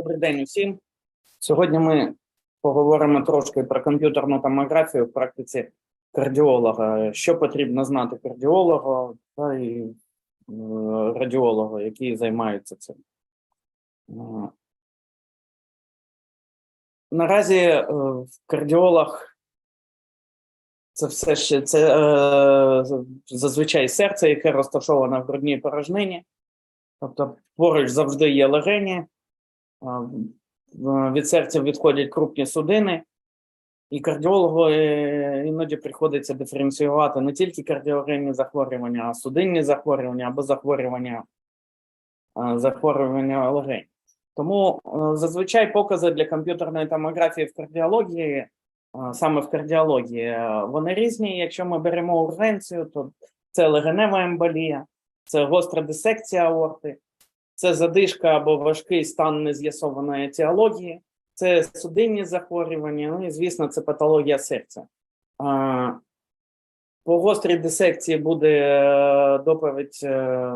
Добрий день усім. Сьогодні ми поговоримо трошки про комп'ютерну томографію в практиці кардіолога. Що потрібно знати кардіологу та і е, радіологу, які займаються цим. Е, Наразі е, кардіолог це все ще це зазвичай серце, яке розташоване в грудній порожнині. Тобто поруч завжди є легені, в- від серця відходять крупні судини, і кардіологу е, іноді приходиться диференціювати не тільки кардіогенні захворювання, а судинні захворювання або захворювання, захворювання легень. Тому е, зазвичай покази для комп'ютерної томографії в кардіології, саме в кардіології, е, вони різні. Якщо ми беремо ургенцію, то це легенева емболія, це гостра дисекція аорти, це задишка або важкий стан нез'ясованої етіології, це судинні захворювання, ну і звісно, це патологія серця. По гострій дисекції буде е, доповідь е,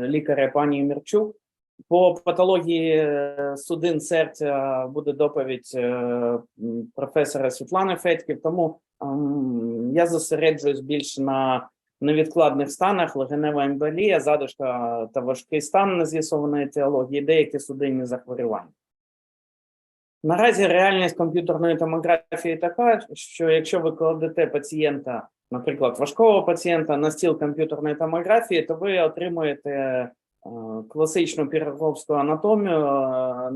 лікаря пані Мірчук. По патології е, судин серця буде доповідь професора Світлани Федьків. Тому ем, я зосереджуюсь більше на невідкладних станах, легенева емболія, задишка та важкий стан нез'ясованої теології, деякі судинні захворювання. Наразі реальність комп'ютерної томографії така, що якщо ви кладете пацієнта, наприклад, важкого пацієнта на стіл комп'ютерної томографії, то ви отримуєте е, класичну піроговську анатомію е,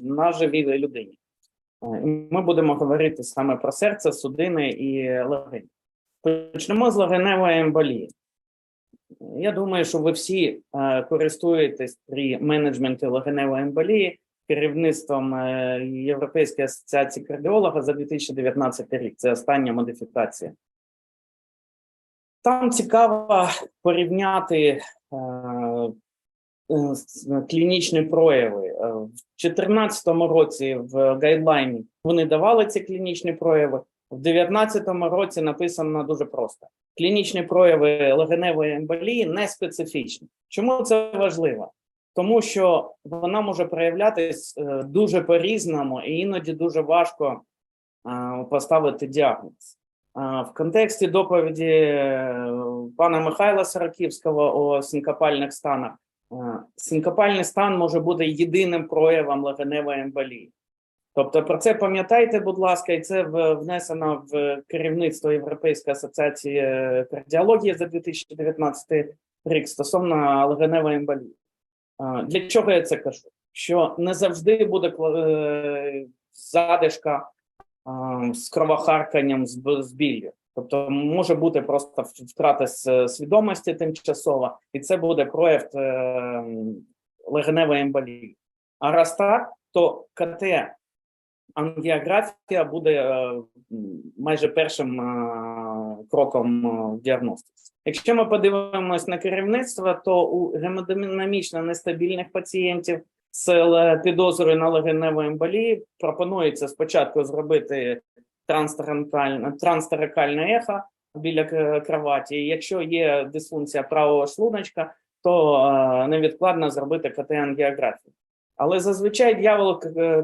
на- живій людині. Е, Ми будемо говорити саме про серце, судини і легені. Почнемо з легеневої емболії. Я думаю, що ви всі е, користуєтесь при менеджменті легеневої емболії керівництвом е, Європейської асоціації кардіолога за 2019 рік. Це остання модифікація. Там цікаво порівняти е, е, клінічні прояви. Е, В 2014 році в гайдлайні вони давали ці клінічні прояви. В 2019 році написано дуже просто: клінічні прояви легеневої емболії не специфічні. Чому це важливо? Тому що вона може проявлятись е, дуже по-різному, і іноді дуже важко е, поставити діагноз. Е, В контексті доповіді пана Михайла Сараківського о синкопальних станах, синкопальний стан може бути єдиним проявом легеневої емболії. Тобто про це пам'ятайте, будь ласка, і це внесено в керівництво Європейської асоціації е, кардіології за 2019 рік стосовно легеневої емболії. Для чого я це кажу? Що не завжди буде е, задишка з кровохарканням з, б- біллю. Тобто може бути просто втрата свідомості тимчасова, і це буде прояв е, легеневої емболії. А раз так, то КТ ангіографія буде е, майже першим е, кроком е, в діагностиці. Якщо ми подивимось на керівництво, то у гемодинамічно нестабільних пацієнтів з підозрою на легеневу емболію пропонується спочатку зробити транстеракальне, ехо біля кроваті. Якщо є дисфункція правого шлуночка, то невідкладно зробити КТ-ангіографію. Але зазвичай дьявол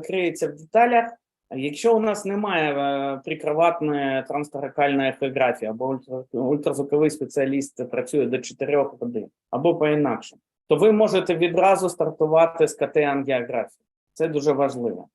криється в деталях. Якщо у нас немає е, прикроватної трансторакальної ехографії, або ультразвуковий спеціаліст працює до 4 годин, або по-інакше, то ви можете відразу стартувати з КТ-ангіографії. Це дуже важливо.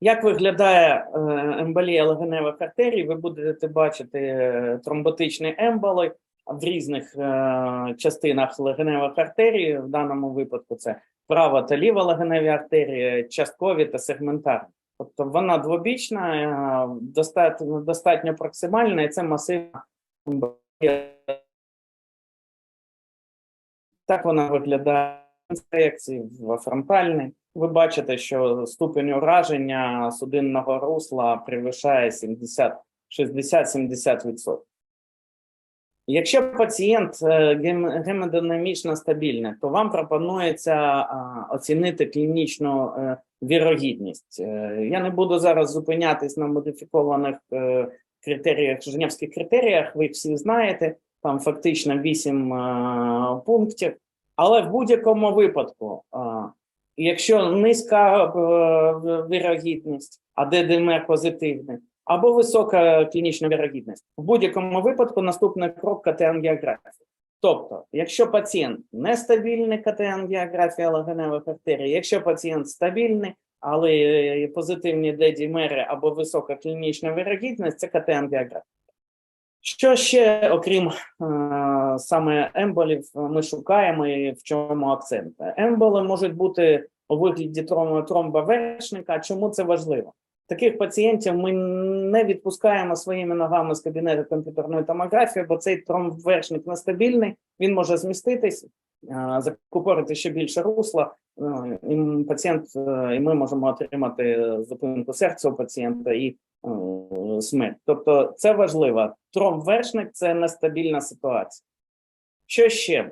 Як виглядає е, емболія легеневих артерій? Ви будете бачити е, тромботичні емболи в різних е, частинах легеневих артерій. В даному випадку це права та ліва легеневі артерії, часткові та сегментарні. Тобто вона двобічна, е, достатньо, достатньо проксимальна, і це масивна. Так вона виглядає в інспекції, в фронтальній. Ви бачите, що ступень ураження судинного русла перевищає 70 60-70%. Якщо пацієнт е, гем- гемодинамічно стабільний, то вам пропонується оцінити клінічну е, вірогідність. Е, Я не буду зараз зупинятись на модифікованих критеріях, Женевських критеріях, ви всі знаєте, там фактично 8 е, пунктів. Але в будь-якому випадку, Якщо низька вірогідність, а ДДМР позитивний, або висока клінічна вірогідність, в будь-якому випадку наступний крок КТ-ангіографія. Тобто, якщо пацієнт нестабільний КТ-ангіографія легеневих артерій, якщо пацієнт стабільний, але позитивні ДДМР або висока клінічна вірогідність, це КТ-ангіографія. Що ще, окрім е, саме емболів, ми шукаємо і в чому акцент? Емболи можуть бути у вигляді тром- тромбовершника. Чому це важливо? Таких пацієнтів ми не відпускаємо своїми ногами з кабінету комп'ютерної томографії, бо цей тромбовершник нестабільний, він може зміститись, е, закупорити ще більше русла, е, і пацієнт, е, і ми можемо отримати зупинку серця у пацієнта і смерть. Тобто це важливо. Тромбвершник – це нестабільна ситуація. Що ще?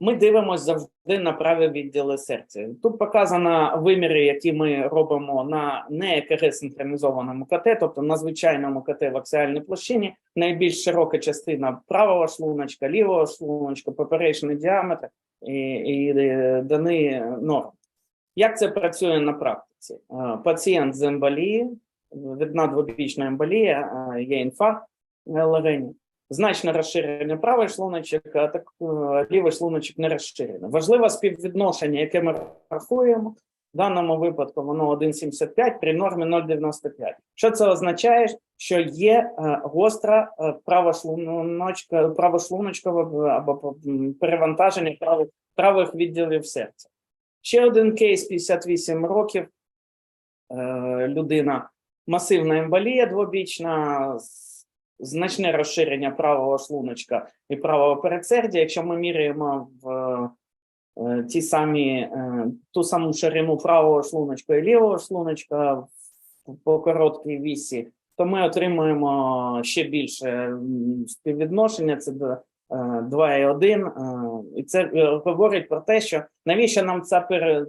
Ми дивимося завжди на праві відділи серця. Тут показано виміри, які ми робимо на не ЕКГ синхронізованому КТ, тобто на звичайному КТ в аксіальній площині. Найбільш широка частина правого шлуночка, лівого шлуночка, поперечний діаметр і, і е, дані норм. Як це працює на практиці? Е, Пацієнт з емболії, видна двобічна емболія, е, є інфаркт легені, значне розширення правий шлуночок, а так е, лівий шлуночок не розширений. Важливе співвідношення, яке ми рахуємо. В даному випадку воно 1,75 при нормі 0,95. Що це означає? Що є е, гостра е, правошлуночка, правошлуночкове або перевантаження правих, правих відділів серця. Ще один кейс 58 років. Людина масивна емболія двобічна, значне розширення правого шлуночка і правого передсердя. Якщо ми міряємо в е, ті самі, е, ту саму ширину правого шлуночка і лівого шлуночка по короткій вісі, то ми отримуємо ще більше співвідношення. Це до- е, 2,1. е, І це говорить про те, що навіщо нам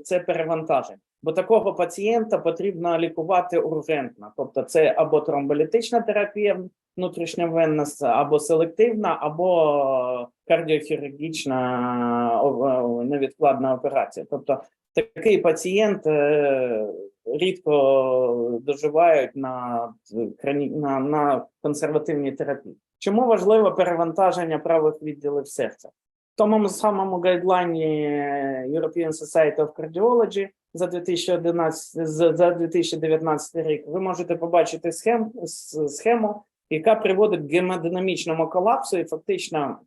це перевантаження? Бо такого пацієнта потрібно лікувати ургентно, тобто це або тромболітична терапія внутрішньовенна, с- або селективна, або кардіохірургічна невідкладна операція. Тобто такий пацієнт е, рідко доживають на, на, на консервативній терапії. Чому важливо перевантаження правих відділів серця? В тому самому гайдлайні European Society of Cardiology за 2011, за 2019 рік ви можете побачити схем, схему, яка приводить к гемодинамічному колапсу і фактично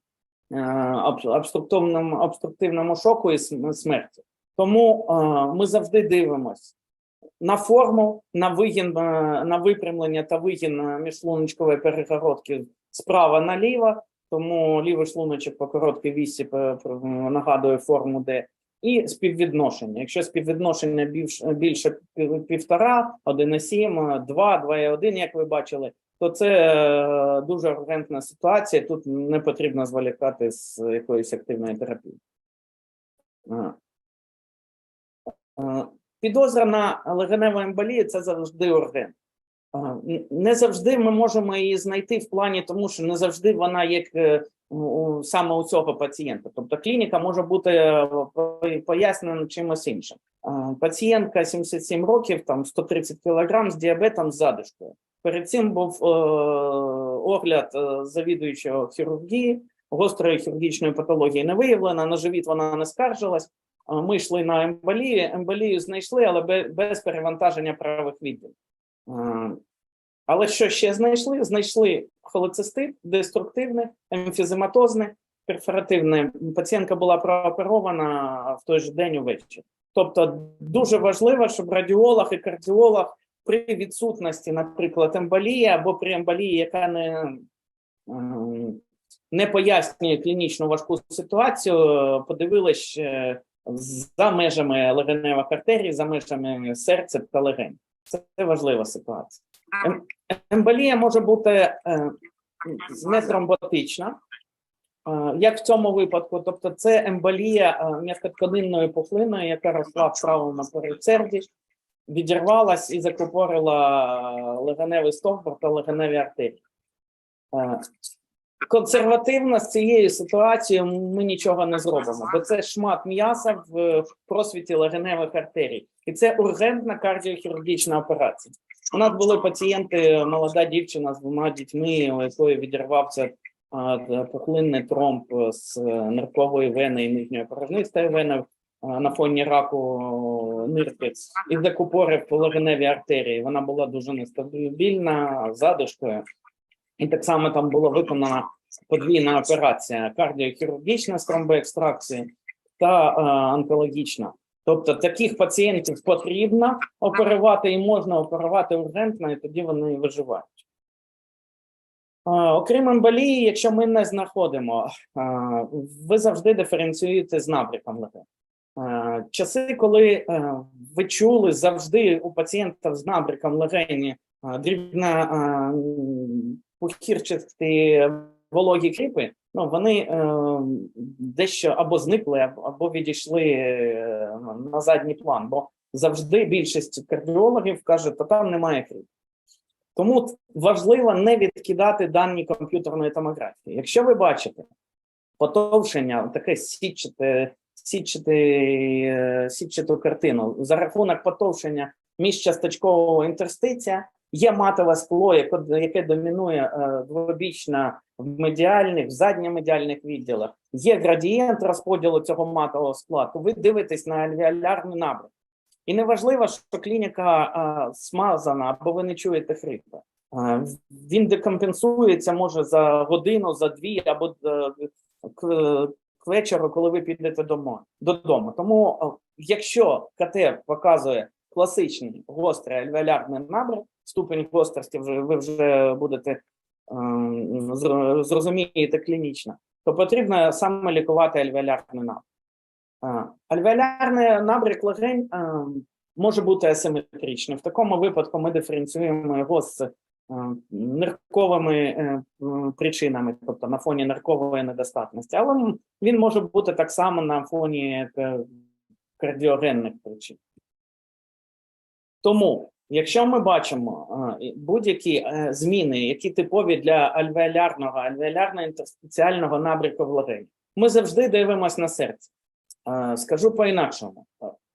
е, обструктивному, обструктивному шоку і смерті. Тому е, ми завжди дивимося на форму, на вигін, е, на випрямлення та вигін міжшлуночкової перегородки справа наліво, тому лівий шлуночок по короткій вісі нагадує форму Д. І співвідношення. Якщо співвідношення більш, більше пів- півтора, 1,7, 2, 2,1, як ви бачили, то це е, дуже аргентна ситуація. Тут не потрібно зволікати з якоїсь активної терапією. Е, Підозра на легеневу емболію це завжди ургент. Не завжди ми можемо її знайти в плані, тому що не завжди вона є саме у цього пацієнта. Тобто клініка може бути е, пояснена чимось іншим. А, Пацієнтка 77 років, там 130 кг з діабетом з задишкою. Перед цим був е, огляд е, завідуючого хірургії, гострої хірургічної патології не виявлено, на живіт вона не скаржилась. Ми йшли на емболію, емболію знайшли, але без перевантаження правих відділів. Е, Але що ще знайшли? Знайшли холецистит, деструктивний, емфізематозний, перфоративний. Пацієнтка була прооперована в той же день увечері. Тобто дуже важливо, щоб радіолог і кардіолог при відсутності, наприклад, емболії або при емболії, яка не, не пояснює клінічну важку ситуацію, подивились за межами легеневих артерій, за межами серця та легень. Це важлива ситуація. Ем- Емболія може бути е, нетромботична, е, як в цьому випадку. Тобто, це емболія е, м'якотканинною пухлиною, яка росла в правому передсерді, відірвалась і закупорила легеневий стовбур та легеневі артерії. Консервативно з цією ситуацією ми нічого не зробимо, бо це шмат м'яса в просвіті легеневих артерій, і це ургентна кардіохірургічна операція. У нас були пацієнти, молода дівчина з двома дітьми, у якої відірвався пухлинний тромб з е, ниркової вени і нижньої порожнистої вени на фоні раку нирки і закупорив легеневі артерії. Вона була дуже нестабільна, з задишкою. І так само там була виконана подвійна операція: кардіохірургічна з тромбоекстракції та е, онкологічна. Тобто таких пацієнтів потрібно оперувати і можна оперувати ургентно, і тоді вони виживають. Окрім емболії, якщо ми не знаходимо, ви завжди диференціюєте з напряком легень. Часи, коли ви чули завжди у пацієнта з набряком легені дрібна пухірчасті вологі кріпи, ну вони е, дещо або зникли, або, відійшли е, на задній план. Бо завжди більшість кардіологів каже, та там немає кріп. Тому важливо не відкидати дані комп'ютерної томографії. Якщо ви бачите потовшення, таке сітчате, е, сітчату картину за рахунок потовшення міжчасточкового інтерстиція, є матове скло, яке, домінує е, двобічно в медіальних, в задньомедіальних відділах, є градієнт розподілу цього матового скла, то ви дивитесь на альвеолярний набряк. І неважливо, що клініка е, смазана або ви не чуєте хрипи. Е, він декомпенсується може за годину, за дві або к, к вечору, коли ви підете домо- додому. Тому, якщо КТ показує класичний гострий альвеолярний набряк, ступень гострості вже ви вже будете е, зрозумієте клінічно, то потрібно саме лікувати альвеолярний набряк. Е, Альвеолярний набряк легень е, може бути асиметричним. В такому випадку ми диференціюємо його з е, нирковими е, причинами, тобто на фоні ниркової недостатності, але він може бути так само на фоні кардіогенних причин. Тому, якщо ми бачимо будь-які е, зміни, які типові для альвеолярного, альвеолярно-інтерстиціального набряку в легені, ми завжди дивимося на серце. Скажу по-інакшому.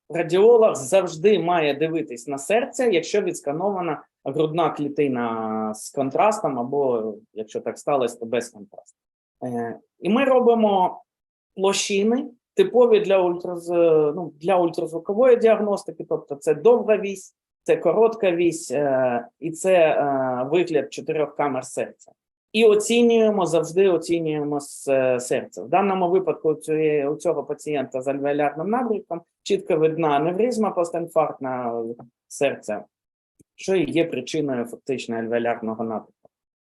Радіолог завжди має дивитись на серце, якщо відсканована грудна клітина з контрастом, або якщо так сталося, то без контрасту. Е, І ми робимо площини, типові для, ультraz... ну, для ультразвукової діагностики, тобто це довга вісь, це коротка вісь, е, і це е, вигляд чотирьох камер серця. І оцінюємо завжди оцінюємо е, серця. В даному випадку у, цього пацієнта з альвеолярним набряком чітко видна аневризма постінфарктна серця, що і є причиною фактично альвеолярного набряку.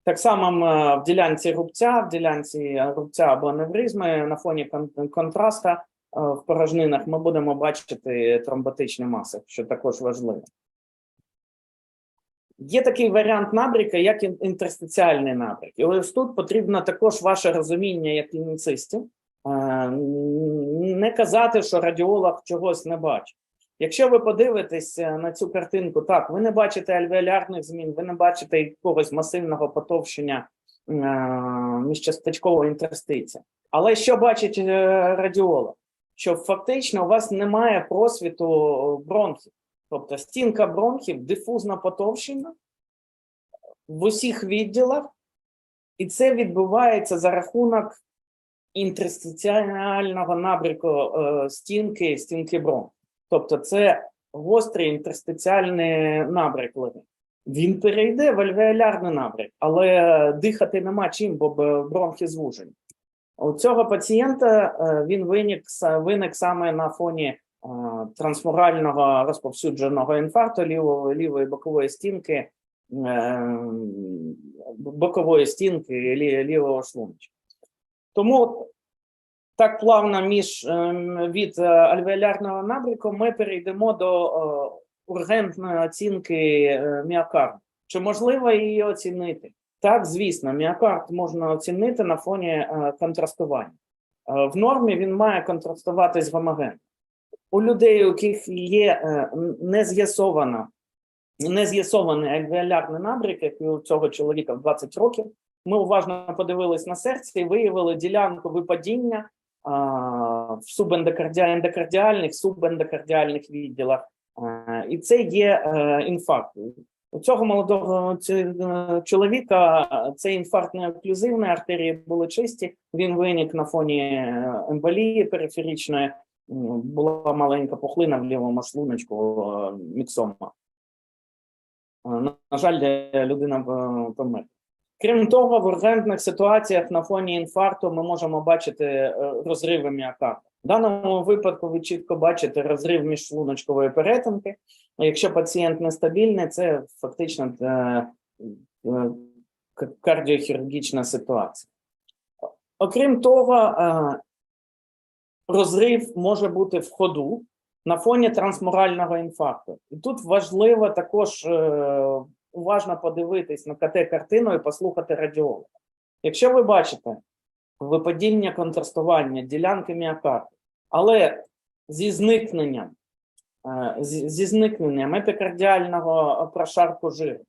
Так само в ділянці рубця, в ділянці рубця або аневризми на фоні кон- контраста в порожнинах ми будемо бачити тромботичні маси, що також важливо. Є такий варіант набряка, як інтерстиціальний набряк. І ось тут потрібно також ваше розуміння як клініцистів. е, Не казати, що радіолог чогось не бачить. Якщо ви подивитесь на цю картинку, так, ви не бачите альвеолярних змін, ви не бачите якогось масивного потовщення е, міжчасточкового інтерстиція. Але що бачить е, радіолог? Що фактично у вас немає просвіту бронхів. Тобто стінка бронхів дифузно потовщена в усіх відділах, і це відбувається за рахунок інтерстиціального набряку е, стінки, стінки бронх. Тобто, це гострий інтерстиціальний легень. Він перейде в альвеолярний набряк, але дихати нема чим, бо б- бронхи звужені. У цього пацієнта е, він виник, виник саме на фоні е, трансмурального розповсюдженого інфаркту лівої, лівої бокової стінки, е, бокової стінки лі- лівого шлуночка. Тому так плавно між ем, від е, альвеолярного набряку ми перейдемо до е, ургентної оцінки міокарду. Чи можливо її оцінити? Так, звісно, міокард можна оцінити на фоні контрастування. В нормі він має контрастуватись гомогенно. У людей, у яких є е, н- не з'ясована не з'ясований альвеолярний набряк, як і у цього чоловіка в 20 років, Ми уважно подивились на серце і виявили ділянку випадіння а, в субендокардіальних, ендокардіальних, субендокардіальних відділах. А, і це є е, інфаркт. У цього молодого е, чоловіка цей інфаркт неоклюзивний, артерії були чисті. Він виник на фоні емболії периферичної. Була маленька пухлина в лівому шлуночку е, міксома. Е, На жаль, е, людина померла. Крім того, в ургентних ситуаціях на фоні інфаркту ми можемо бачити розриви міокарда. В даному випадку ви чітко бачите розрив міжшлуночкової перетинки. Якщо пацієнт нестабільний, це фактично кардіохірургічна ситуація. Окрім того, розрив може бути в ходу на фоні трансморального інфаркту. І тут важливо також е, уважно подивитись на КТ-картину і послухати радіолога. Якщо ви бачите випадіння контрастування, ділянки міокарду, але зі зникненням, е, зі зникненням епікардіального прошарку жиру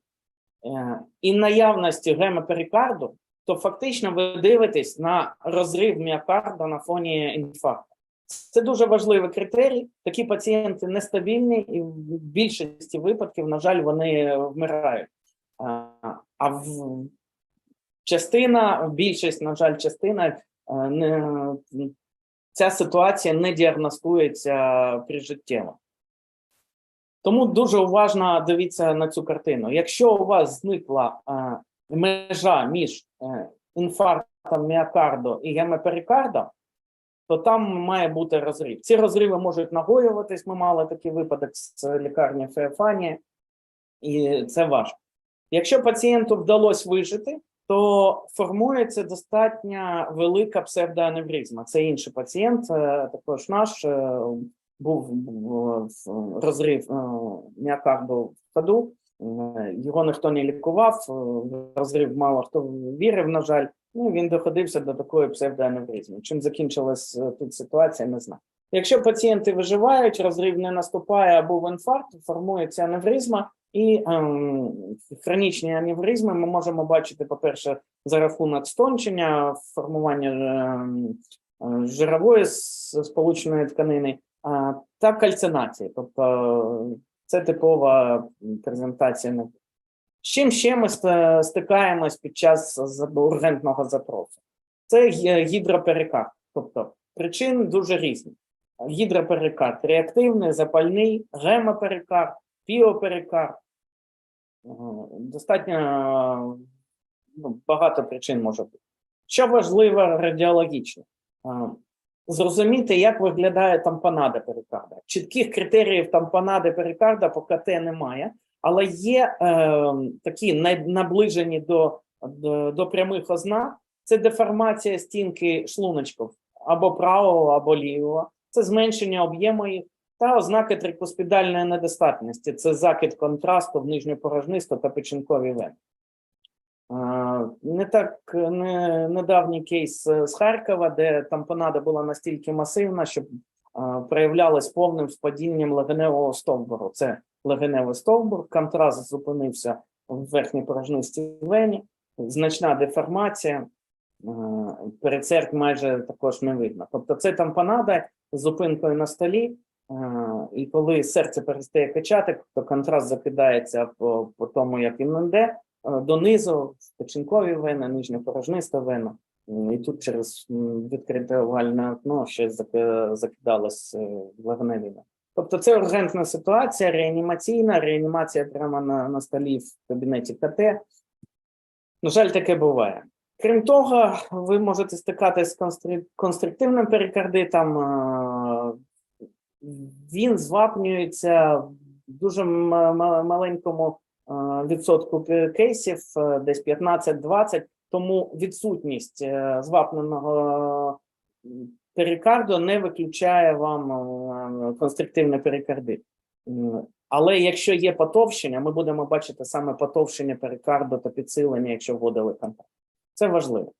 е, і наявності гемоперикарду, то фактично ви дивитесь на розрив міокарда на фоні інфаркту. Це дуже важливий критерій. Такі пацієнти нестабільні, і в більшості випадків, на жаль, вони вмирають. А, в частина, більшість, на жаль, частина е, не ця ситуація не діагностується прижиттєво. Тому дуже уважно дивіться на цю картину. Якщо у вас зникла е, межа між е, інфарктом міокарду і гемоперикардом, то там має бути розрив. Ці розриви можуть нагоюватись. Ми мали такий випадок з лікарні Феофанії, і це важко. Якщо пацієнту вдалося вижити, то формується достатньо велика псевдоаневризма. Це інший пацієнт, е, також наш е, був е, розрив міокарду в ходу. Його ніхто не лікував, розрив мало хто вірив, на жаль. Ну, він доходився до такої псевдоаневризми. Чим закінчилась е, тут ситуація, не знаю. Якщо пацієнти виживають, розрив не наступає або в інфаркт, формується аневризма, і ем, хронічні аневризми ми можемо бачити, по-перше, за рахунок стончення, формування ем, жирової с- сполучної тканини та кальцинації. Тобто е, це типова презентація. З чим ще ми ст- стикаємось під час ургентного запросу? Це гі- гідроперикард. Тобто причин дуже різні. Гідроперикард реактивний, запальний, гемоперикард, піоперикард. Е, Достатньо ну, багато причин може бути. Що важливо радіологічно? Зрозуміти, як виглядає тампонада перикарда. Чітких критеріїв тампонади перикарда по КТ немає, але є е, такі наближені до, до, до прямих ознак. Це деформація стінки шлуночків або правого, або лівого, це зменшення об'єму їх та ознаки трикоспідальної недостатності. Це закид контрасту в нижню порожнисту та печінкові вени. Е, Не так не, недавній кейс з Харкова, де тампонада була настільки масивна, що е, проявлялась повним спадінням легеневого стовбуру. Це легеневий стовбур, контраст зупинився в верхній порожнистій вені, значна деформація, е, перецерк майже також не видно. Тобто це тампонада з зупинкою на столі, е, і коли серце перестає качати, то контраст закидається по, по тому, як він йде, е, донизу, в печінкові вени, нижньопорожниста вена. І тут через відкрите овальне окно ще закидалось вени. Тобто це ургентна ситуація, реанімаційна, реанімація прямо на, на столі в кабінеті КТ. На жаль, таке буває. Крім того, ви можете стикатися з конструктивним перикардитом. Він звапнюється в дуже маленькому відсотку кейсів, десь 15-20, тому відсутність е, звапненого перикарду не виключає вам е, конструктивний перикардит. Але якщо є потовщення, ми будемо бачити саме потовщення перикарду та підсилення, якщо вводили контакт. Це важливо.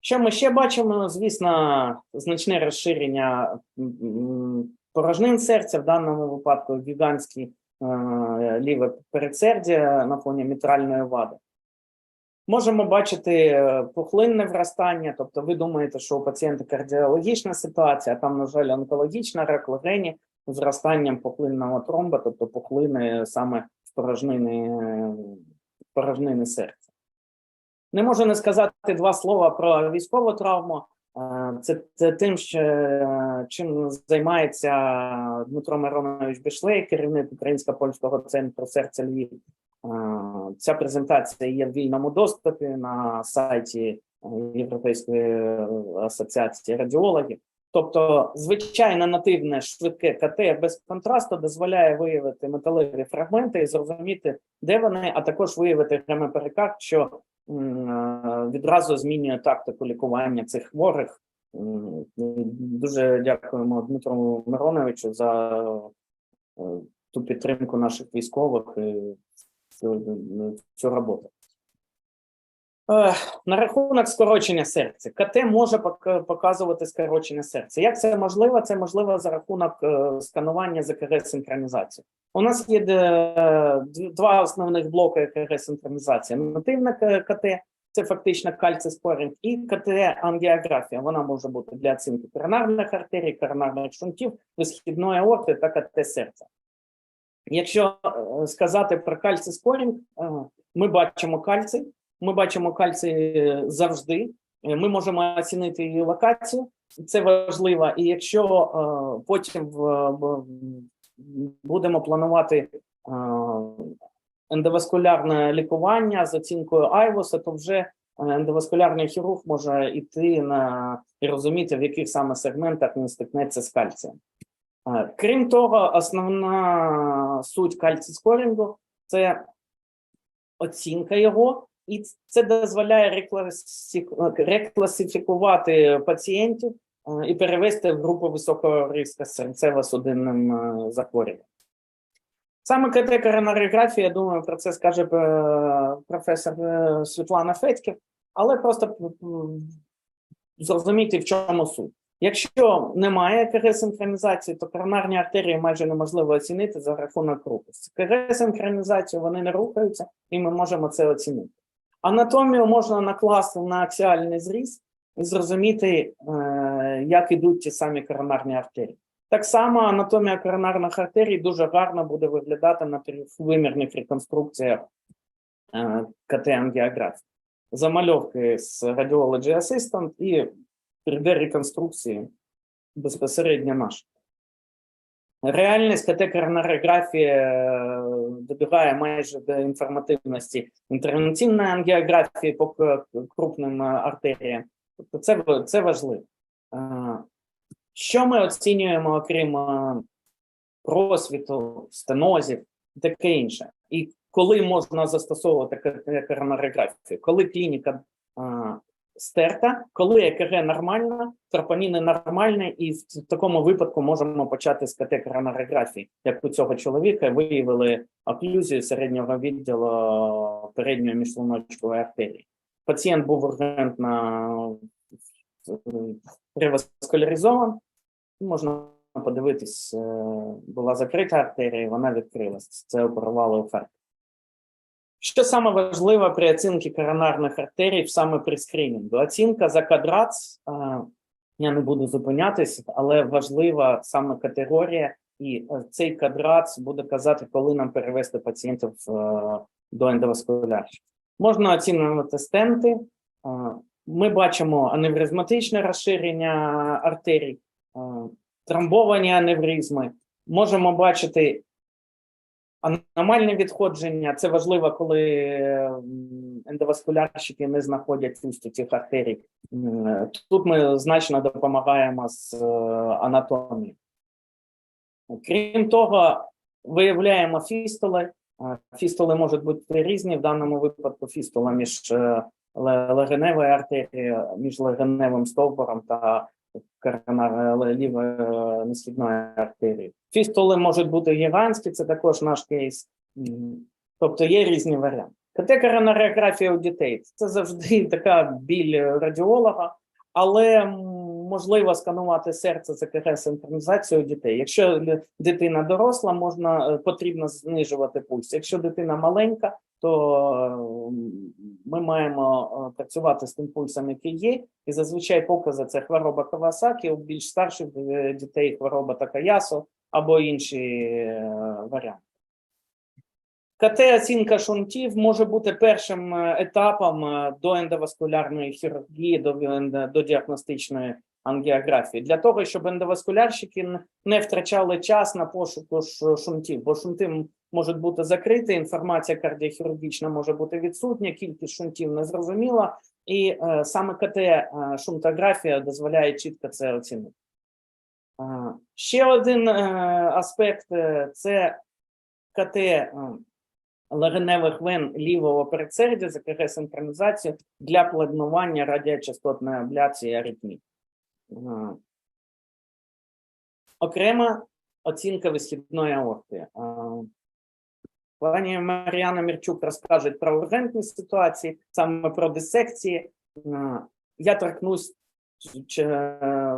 Що ми ще бачимо? Звісно, значне розширення порожнин серця, в даному випадку гігантське е, ліве передсердя на фоні мітральної вади. Можемо бачити е, пухлинне вростання, тобто ви думаєте, що у пацієнта кардіологічна ситуація, а там, на жаль, онкологічна рак з зростанням пухлинного тромба, тобто пухлини саме в порожнини, порожнини серця. Не можу не сказати два слова про військову травму. Це, це тим, що, е, чим займається Дмитро Миронович Бішлей, керівник Українсько-польського центру серця Львів. Ця презентація є в вільному доступі на сайті Європейської асоціації радіологів. Тобто, звичайне нативне швидке КТ без контрасту дозволяє виявити металеві фрагменти і зрозуміти, де вони, а також виявити гемоперикард, що відразу змінює тактику лікування цих хворих. Дуже дякуємо Дмитру Мироновичу за е, ту підтримку наших військових і цю, цю роботу. На рахунок скорочення серця. КТ може показувати скорочення серця. Як це можливо? Це можливо за рахунок е, сканування з ЕКГ-синхронізації. У нас є е, два основних блоки ЕКГ-синхронізації. Нативна КТ, це фактично кальций-спорінг, і КТ-ангіографія. Вона може бути для оцінки коронарних артерій, коронарних шунтів, висхідної аорти та КТ серця. Якщо е, сказати про кальций-спорінг, ми бачимо кальций, ми бачимо кальцій завжди. Е, Ми можемо оцінити її локацію. Це важливо. І якщо е, потім будемо планувати е, ендоваскулярне лікування з оцінкою Айвоса, то вже ендоваскулярний хірург може йти на і розуміти, в яких саме сегментах він стикнеться з кальцієм. Крім того, основна суть кальцій-скорінгу – це оцінка його, і це дозволяє рекласифікувати пацієнтів е, і перевести в групу високого риска серцево-судинним е, захворюванням. Саме КТ коронарографія, я думаю, про це скаже е, професор Світлана Федьків, але просто зрозуміти, в чому суть. Якщо немає КГ-синхронізації, то коронарні артерії майже неможливо оцінити за рахунок руху. КГ-синхронізацією вони не рухаються, і ми можемо це оцінити. Анатомію можна накласти на аксіальний зріз і зрозуміти, е, як ідуть ті самі коронарні артерії. Так само анатомія коронарних артерій дуже гарно буде виглядати на трьохвимірних реконструкціях е, КТ-ангіографії. Замальовки з Radiology Assistant і 3D-реконструкції безпосередньо наші. Реальність КТ-коронарографії е, добігає майже до інформативності інтервенційної ангіографії по крупним е, артеріям. Тобто це, це важливо. Е, Що ми оцінюємо, окрім е, просвіту, стенозів і таке інше? І коли можна застосовувати КТ-коронарографію? Коли клініка е, стерта, коли ЕКГ нормальна, тропоніни нормальні, і в такому випадку можемо почати з КТ-коронарографії, як у цього чоловіка виявили оклюзію середнього відділу передньої міжшлуночкової артерії. Пацієнт був ургентно реваскуляризований, можна подивитись, е, була закрита артерія, вона відкрилась. Це оперували Харкові. Що саме важливе при оцінці коронарних артерій саме при скринінгу? Оцінка за квадрац, е, я не буду зупинятися, але важлива саме категорія, і е, цей квадрац буде казати, коли нам перевести пацієнтів е, до ендоваскулярки. Можна оцінювати стенти. Ми бачимо аневризматичне розширення артерій, тромбовані аневризми. Можемо бачити Аномальне відходження це важливо, коли ендоваскулярщики не знаходять пусто цих артерій. Тут ми значно допомагаємо з е, анатомією. Крім того, виявляємо фістули. Е, Фістули можуть бути різні. В даному випадку фістула між е, легеневою артерією, між легеневим стовбуром та лівої е, несхідної артерії. Фістули можуть бути гігантські, це також наш кейс. Тобто є різні варіанти. Катекоронарографія у дітей це завжди така біль радіолога, але можливо сканувати серце за КГ синхронізацію у дітей. Якщо дитина доросла, можна е, потрібно знижувати пульс. Якщо дитина маленька, то ми маємо е, працювати з тим пульсом, який є, і зазвичай покази це хвороба Кавасакі, у більш старших е, дітей хвороба Такаясо або інші е, варіанти. КТ-оцінка шунтів може бути першим етапом до ендоваскулярної хірургії, до, до діагностичної ангіографії, для того, щоб ендоваскулярщики не втрачали час на пошуку шунтів, бо шунти можуть бути закриті, інформація кардіохірургічна може бути відсутня, кількість шунтів незрозуміла, і е, саме КТ е, шунтографія дозволяє чітко це оцінити. Е, ще один е, аспект е, це КТ е, легеневих вен лівого передсердя з ЕКГ-синхронізацією для планування радіочастотної абляції аритмії. Е, Окрема оцінка висхідної аорти. Е, Пані Мар'яна Мірчук розкаже про ургентні ситуації, саме про дисекції. Е, Я торкнусь е,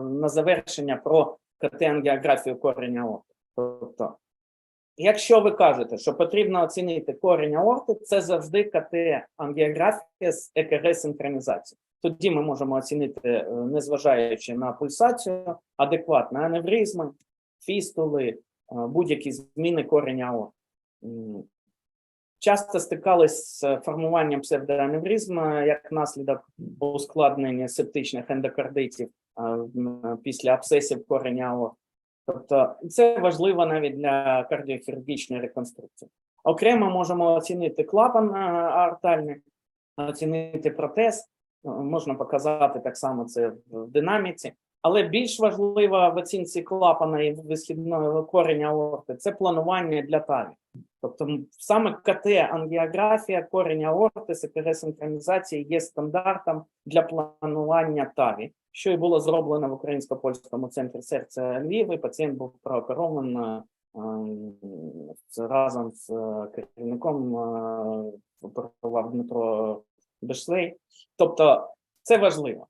на завершення про КТ-ангіографію кореня аорти. Тобто, якщо ви кажете, що потрібно оцінити корінь аорти, це завжди КТ-ангіографія з ЕКГ-синхронізацією. Тоді ми можемо оцінити, е, незважаючи на пульсацію, адекватно аневризми, фістули, будь-які зміни кореня аорти. Часто стикались з формуванням псевдоаневризму як наслідок ускладнення септичних ендокардитів е, після абсцесів кореня аорти. Тобто це важливо навіть для кардіохірургічної реконструкції. Окремо можемо оцінити клапан е, аортальний, оцінити протез. Е, Можна показати так само це в динаміці. Але більш важливо в оцінці клапана і висхідного кореня аорти це планування для таві. Тобто саме КТ-ангіографія кореня аорти з ЕКГ-синхронізації є стандартом для планування таві, що і було зроблено в українсько-польському центрі серця Львів, пацієнт був прооперований е, разом з е, керівником е, оперував Дмитро Бешлей. Тобто це важливо.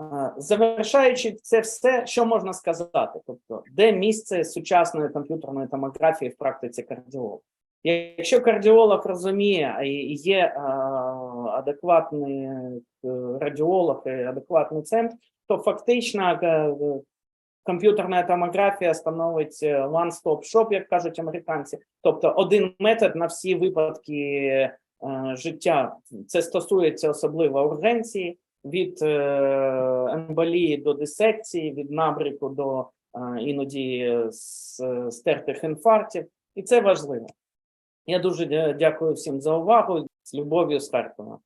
Е, Завершаючи це все, що можна сказати? Тобто, де місце сучасної комп'ютерної томографії в практиці кардіолога? Якщо кардіолог розуміє і є е, адекватний е, радіолог і адекватний центр, то фактично е, комп'ютерна томографія становить е, one-stop shop, як кажуть американці, тобто один метод на всі випадки е, життя. Це стосується особливо ургенції, від е, емболії до дисекції, від набріку до е, іноді е, стертих інфарктів, і це важливо. Я дуже дякую всім за увагу. З любов'ю з Харкова.